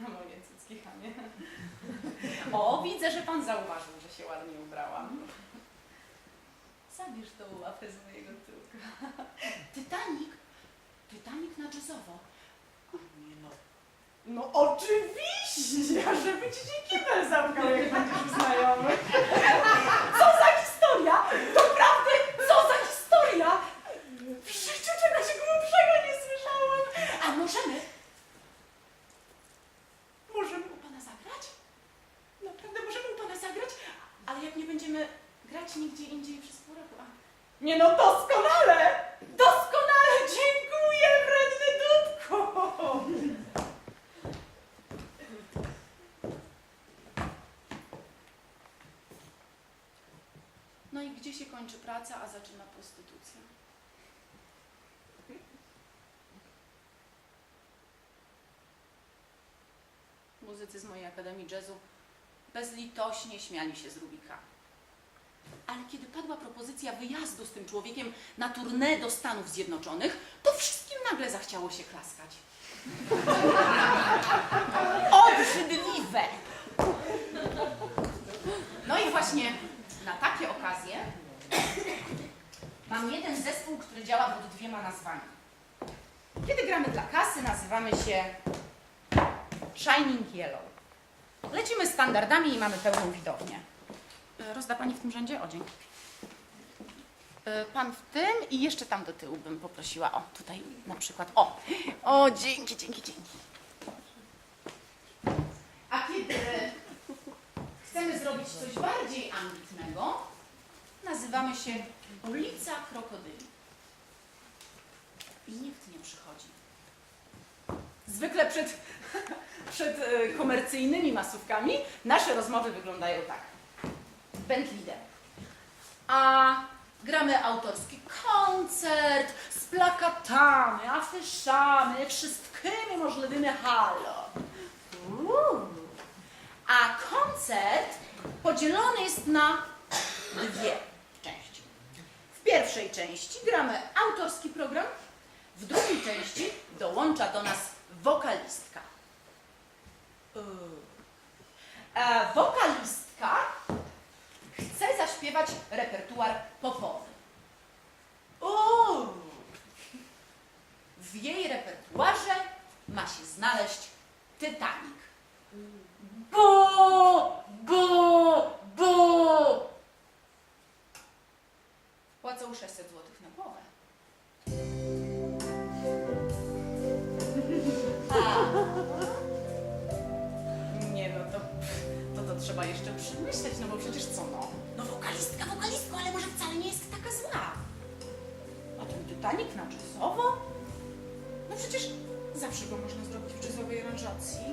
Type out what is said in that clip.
na moje cycki, Hanie. O, widzę, że pan zauważył, że się ładnie ubrałam. Zabierz tą łapę z mojego tyłka. Titanic? Titanic na jazzowo. A nie no. No oczywiście, żeby ci się Nie no, doskonale! Doskonale! Dziękuję, wredny dudku! No i gdzie się kończy praca, a zaczyna prostytucja? Muzycy z mojej Akademii Jazzu bezlitośnie śmiali się z Rubika. Kiedy padła propozycja wyjazdu z tym człowiekiem na tournée do Stanów Zjednoczonych, to wszystkim nagle zachciało się klaskać. Obrzydliwe! No i właśnie na takie okazje mam jeden zespół, który działa pod dwiema nazwami. Kiedy gramy dla kasy, nazywamy się Shining Yellow. Lecimy standardami i mamy pełną widownię. E, Rozda Pani w tym rzędzie? O, dzięki. E, Pan w tym i jeszcze tam do tyłu bym poprosiła. O, tutaj na przykład. O, o, dzięki, dzięki, dzięki. A kiedy chcemy zrobić coś bardziej ambitnego, nazywamy się ulica Krokodyli. I nikt nie przychodzi. Zwykle przed, przed e, komercyjnymi masówkami nasze rozmowy wyglądają tak. Bandleader. A gramy autorski koncert z plakatami, afiszami, wszystkimi możliwymi halo. Uuu. A koncert podzielony jest na dwie części. W pierwszej części gramy autorski program, w drugiej części dołącza do nas wokalistka. Uuu. E, repertuar popowy. Uuu. W jej repertuarze ma się znaleźć Titanic. Bu, bu, bu. Płacą 600 zł na głowę. Przemyśleć, no bo przecież co no? No wokalistka, wokalistko, ale może wcale nie jest taka zła. A ten Titanic na jazzowo? No przecież zawsze go można zrobić w jazzowej aranżacji.